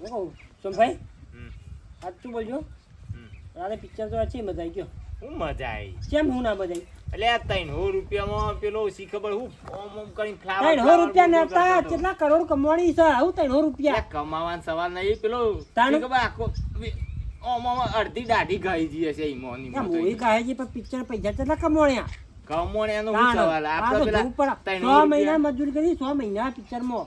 હું કહું સોમભાઈ હમ. શું બોલજો. રાતે પિક્ચર તો છે મજા આવી ગયો હું મજા આવી કેમ હું ના મજા આવી એટલે આ ત્રણસો રૂપિયામાં પેલો શી ખબર હું ઓમ ઓમ કરીને ફ્લાવર ત્રણસો flower રૂપિયા બોલ નતા કેટલા કરોડ કમાણી છે આવું ત્રણસો રૂપિયા કમાવાનો સવાલ નહીં પેલો? શી ખબર આખો ઓમ ઓમ અડધી દાઢી ખાઈ જી હશે ઈમોની. મૂવી કહે છે પણ પિક્ચર પૈસા કેટલા કમાણ્યા કમોણ એનો સવાલ આપણે પેલા જોવું પડે. ત્રણસો છ રૂપિયા- મહિના મજૂરી કરી 6 મહિના પિક્ચરમાં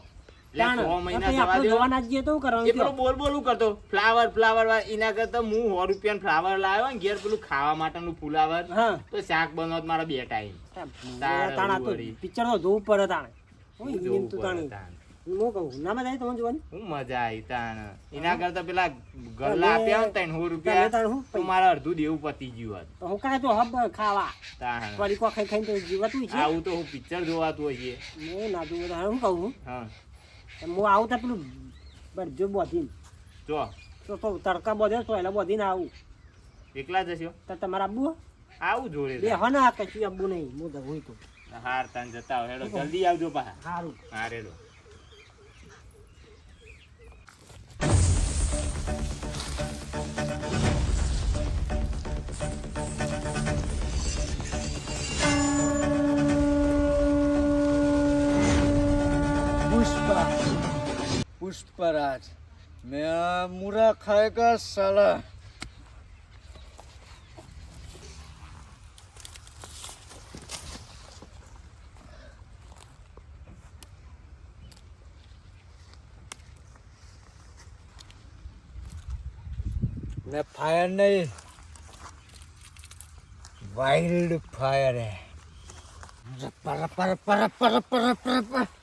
જવા? બોલ બોલું કરતો. ફ્લાવર ફ્લાવર એના કરતા હું સો રૂપિયા ફ્લાવર લાવ્યો ને ઘેર પેલું ખાવા માટેનું ફુલાવર તો શાક બનાવત મારા બે ટાઈમ. તો પિક્ચર જોવું પડે તાણે. હું જોવું કહું? ના મજા આવી તમને જોવાની? હું મજા આવી તાણ. એના કરતા પેલા ગલ્લા આપ્યા ને રૂપિયા મારા અડધું દેવું પતી ગયું હતું. હું કાંઈ તો હબ ખાવા. તાણ. ખાઈ ખાઈને તો જીવાતું આવું તો હું પિક્ચર જોવાતું હોઈએ. ના જોઉં હું કહું? હા. હું આવું તો પેલું બરજો બોધીને. જો. તો તો તડકા બોધે તો એટલે બોધીને આવું. એકલા જશો? તો તમારે આબુ આવું જોડે બે હો ના કશું આબુ નહીં હું તો હોય તો હાર તાન જતા હેડો જલ્દી આવજો પાછા. સારું હા पुष्पराज मैं मुरा खाएगा साला मैं फायर नहीं वाइल्ड फायर है पर पर पर पर पर पर पर, पर, पर, पर, पर, पर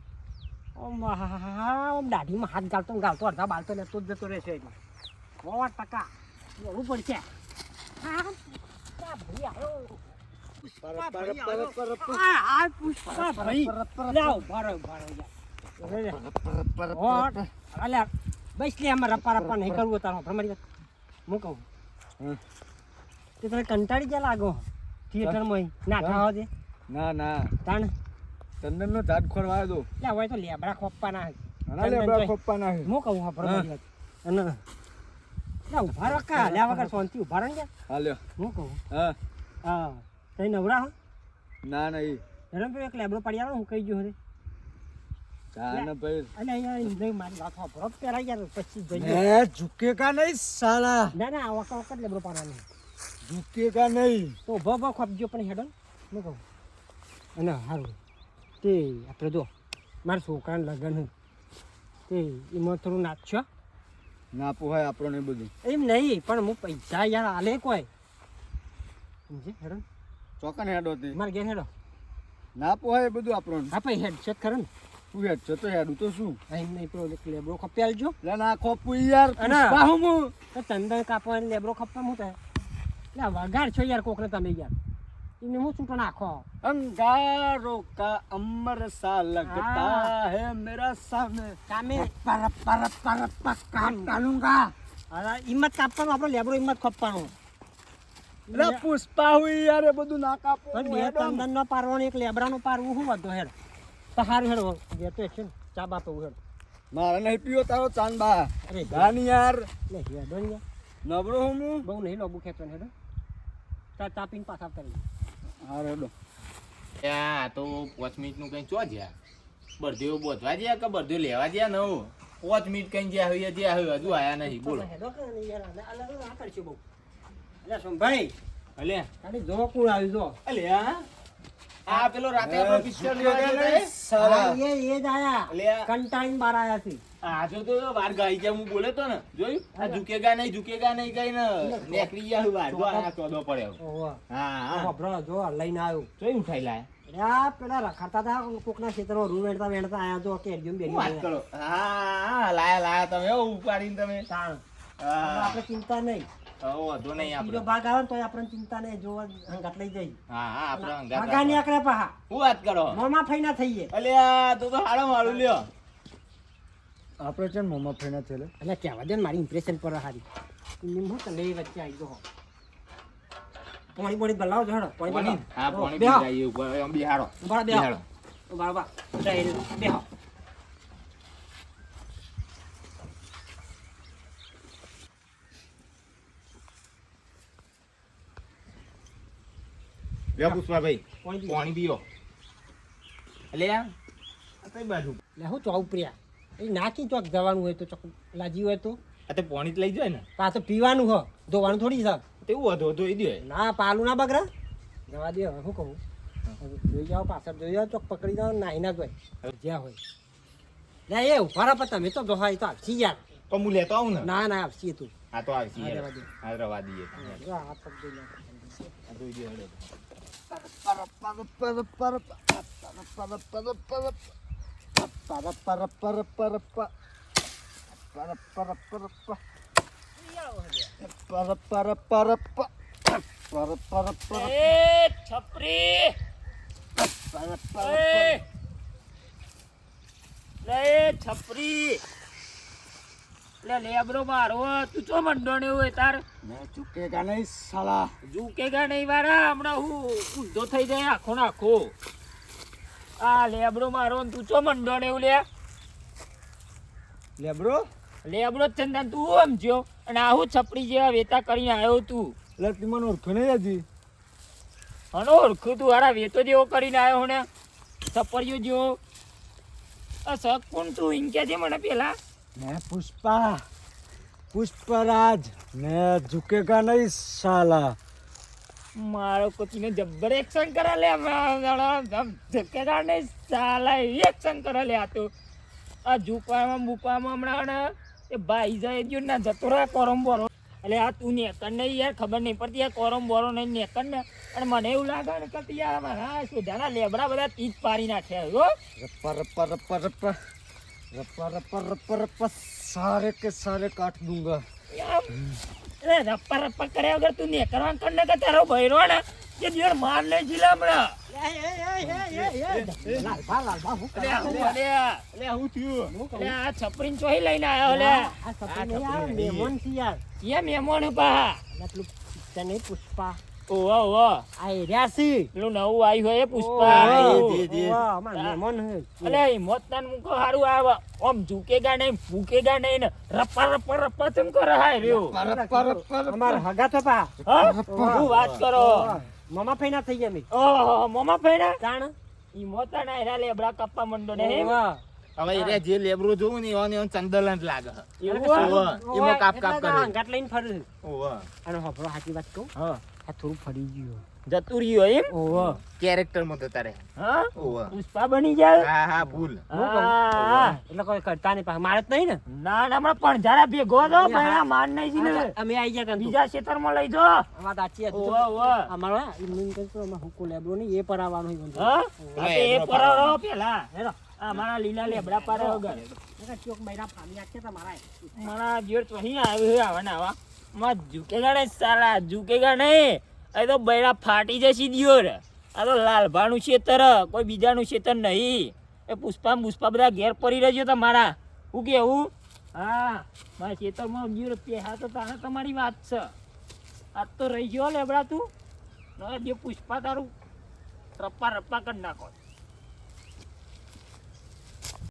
ઓમ હા ઓમ દાઢીમાં હાથ ગાળતો ગાળતો અડધા બાળતો ને તો જ જતો રહેશે એમાં. સો ટકા. એવું પડશે. કંટાળી ગયા લાગો? થિયેટરમાં નાઠા ના ના. તાણ. ચંદન નો ઝાડ ખોરવા દો. એટલે હવે તો લેબડા ખોપવાના ઘણા લેબડા ખોપવાના હું કહું હા બરોબર અને ના ઊભા રખા લ્યા વગર શાંતિ ઊભા રહે હાલ્યો હું કહું. હા. હા. તઈ નવરા ના ના એ ધરમ એક લેબડો પડી આવ્યો હું કહી ગયો હરે ઝુકેગા નહીં સાલા. ના ના વખત વખત લેબડો પાડવાનો ઝુકેગા નહીં. તો ભ ભ ખપજો પણ હેડો હું કહું. અને સારું તે આપણે જો મારા છોકરાને લગ્ન હું તે એમાં થોડું નાખશો ના પોહાય આપણો ને બધું. એમ નહીં પણ હું પૈસા યાર આલે કોઈ. સમજે હેડો ને. ચોકન હેડો તે. મારે ઘેર હેડો. ના પોહાય બધું આપણો હા ભાઈ હેડ છે ખરો ને. તું હેડ છે તો હેડું તો શું? અહીં એમ નહીં પેલો લેબડો ખપી આલજો. લે ના ખોપું યાર. પુષ્પા હું તો તંદન કાપવાની લેબડો ખપવા હું થાય? એટલે વગાડ છો યાર કોકને તમે યાર. એમને હું છૂટો નાખો अंगारों का अमर सा लगता हाँ। है मेरा सामने કામે पर पर पर पर काट डालूंगा હવે હિંમત કાપવાનો આપણો લેબડો હિંમત ખપવાનો લે પુષ્પા હુઈ યાર એ બધું ના કાપો પણ બે તંદન નો પારવાનો એક લેબરાનો પારવું શું વધો હેડ તો હારું હેડ બે તો છે ને ચા બાપે હેડ મારે નહીં પીવો તારો ચાંદબા અરે દાની યાર લે હેડો ને યાર. નબળો હું હું બહુ નહીં લોબુ ખેંચો ને હેડો ચા ચા પીને પાછા કરી હારો ત્યાં તો પાંચ મિનિટનું કંઈ ચો જ્યાં? બરધીઓ બોધવા જ્યાં કે બરધીઓ લેવા જ્યાં નવું? પાંચ મિનિટ કંઈ જ્યાં હોય જ્યાં હોય હજુ આયા નહીં બોલો. સંભાઈ અલે જો કોણ આવી જો. અલે હા આ પેલો રાતે આપણો પિક્ચર લેવા એ એ જ આયા. કંટાળીને બહાર આયા છે. આ જો તો વાર ગાઈ ગયા હું બોલે તો ને. જોયું? આ ઝુકેગા નહીં ઝુકેગા નહીં કઈ ને નેકરી ગયા વાર જો આ ચોદો પડ્યો હા હા. જો લઈને આવ્યો. જોઈ ઉઠાઈ લાય? પેલા રખડતા હતા કોકના ખેતરમાં રૂ વેણતા વેણતા આયા જો કે એડિયમ શું વાત કરો. હા હા લાયા લાયા તમે હો ઉપાડીને તમે. હા. આપણે ચિંતા નહીં. વાંધો નહીં આપણે. ભાગ આવે ને તોય આપણને ચિંતા નહીં જોવા હંગાત લઈ જઈ હા હા આપણે હંગાત ભાગા રાખો. નીકળે પાહા. શું વાત કરો? મોમાં ફઈના થઈએ. અલ્યા તું તો હાડો મારું લ્યો. આપણે છે ને મોમાં ફેના થયેલા. એટલે કહેવા દે ને મારી ઇમ્પ્રેશન પર હારી. નિમ્હો તને વચ્ચે આવી ગયો પાણી પાણી બલાવો હેડો પાણી પાણી? હા પાણી. પી જાય ઉપર આમ બિહાડો બેહો બિહાડો ઊભા લ્યો પુષ્પાભાઈ પાણી પીઓ. લે આ. કઈ બાજુ? લે હું ચોક પ્રિયા એ નાખી ચોક જવાનું હોય તો ચોક લાજી હોય તો. આ તો પાણી જ લઈ જાય ને. પાછો પીવાનું હો. ધોવાનું થોડી છે. તેવું હતું તો એ દે. ના પાલું ના બગડા. જવા દે હવે શું કહું? જોઈ જાઓ પાછળ જોઈ જાઓ ચોક પકડી જાઓ નાઈ ના જોઈ જ્યાં હોય. લે એ ઊભા રહો તમે તો જોહાય તો આવશી યાર. તો હું લેતો આવું ને? ના ના આવશી તું. હા તો આવશે હા, રવા દઈએ. હા પગ જોઈ લે. છપરી લે લેબરો મારો તું ચો મંડોને હોય તાર? મેં ચૂકેગા નહીં સાલા. ઝૂકેગા નહીં વારા હમણાં હું ઊંધો થઈ જાય આખો નાખો આ લેબરો મારો તું ચો મંડોને એવું લે? લેબરો લેબરો જ ચંદન તું સમજ્યો અને આવું છપડી જેવા વેતા કરીને આવ્યો તું. એટલે તું મને ઓળખો નહીં હજી. હનો ઓળખું તું હારા વેતો જેવો કરીને આવ્યો ને. છપરીઓ જેવો. આ શક કોણ તું ઇન કે છે મને પેલા. મેં પુષ્પા પુષ્પરાજ મેં ઝુકેગા નહીં સાલા મારો કોચીને જબ્બર એક્શન કરે લે ધક્કેદાર ને સાલા એવી એક્શન કરે લે આ તો આ ઝૂપામાં બુપામાં હમણાં ને એ ભાઈ જાય જો ના જતો રહે કોરમ બોરો એટલે આ તું નેકર નહીં યાર ખબર નહીં પડતી આ કોરમ બોરો નહીં નેકર ને અને મને એવું લાગે ને કે યાર મારા સુધાના લેબડા બધા તીજ પાડી નાખ્યા હો रप्पा रप्पा रप्पा रप्पा रप्पा रप्पा रप्पा रप्पा सारे के सारे काट दूंगा अरे रप्पा रप्पा करे अगर तू नहीं करवा करने का तेरा भैरो ना ये दियर मार ले जिला हमरा ए ए ए ए ए लाल बाल लाल बाल हुक ले हु ले ले हु तू ले आ छपरीन चोही लेने आयो ले आ छपरीन यार मेहमान सी यार ये मेहमान बा मतलब तने पुष्पा ઓવા ઓવા આ એરિયા છે. નવું આવ્યું હોય પુષ્પા. મહેમાન હે. અલે મોતદાન મુકો હારું આવ. ઓમ ઝુકેગા નહીં ફૂકેગા નહીં ને રપ્પા રપ્પા રપ્પા તેમ કરે હાય રહ્યો. રપ્પા રપ્પા અમાર હગા થપા હું વાત કરો? મમા ફેના થઈ ગયા મે. ઓહો મમા ફેના? જાણ? ઈ મોતાના હેરા લેબડા કપ્પા મંડો ને હવે એ જે લેબરો જોઉં ને એવા ચંદલન લાગે. એવું એમાં કાપ કાપ કરે. લઈને ફરું ઓવા અને હફળો સાચી વાત કહું. હા. આ થોડું ફરી ગયું જતું રહ્યું એમ? ઓહો. કેરેક્ટરમાં જતા રહે હા? ઓહો. પુષ્પા બની જાય? હા હા ભૂલ. એટલે કોઈ કરતા નહીં મારે નહીં ને. ના ના હમણાં પણ જરા ભેગો દો ભયા માર નહીં જીને. અમે આવી ગયા બીજા ક્ષેત્રમાં લઈ જો. વાત સાચી હતી. ઓવા ઓવા અમારો એમનું એમ કહેતું હુકો લેબરો નહીં એ પર આવવાનું. હા? એ પર આવો પેલા હેરો. આ મારા લીલા લેબડા પર વગર. ચોક બૈરા ફામી નાખશે તમારા મારા જોર તો અહીં આવ્યો આવા ને આવા. માં ઝૂકેગા નહીં સાલા ઝૂકેગા નહીં એ તો બૈરા ફાટી જશે દિયોર. આ તો લાલભાનું છેતર કોઈ બીજાનું છેતર નહીં. એ પુષ્પા પુષ્પા બધા ઘેર પડી રહેજો તમારા. હું કેવું? હા, મારા ખેતરમાં દિયોર હા તો તારે તમારી વાત છે. આજ તો રહી ગયો લેબડા તું. જે પુષ્પા તારું રપ્પા રપ્પા કરી નાખો.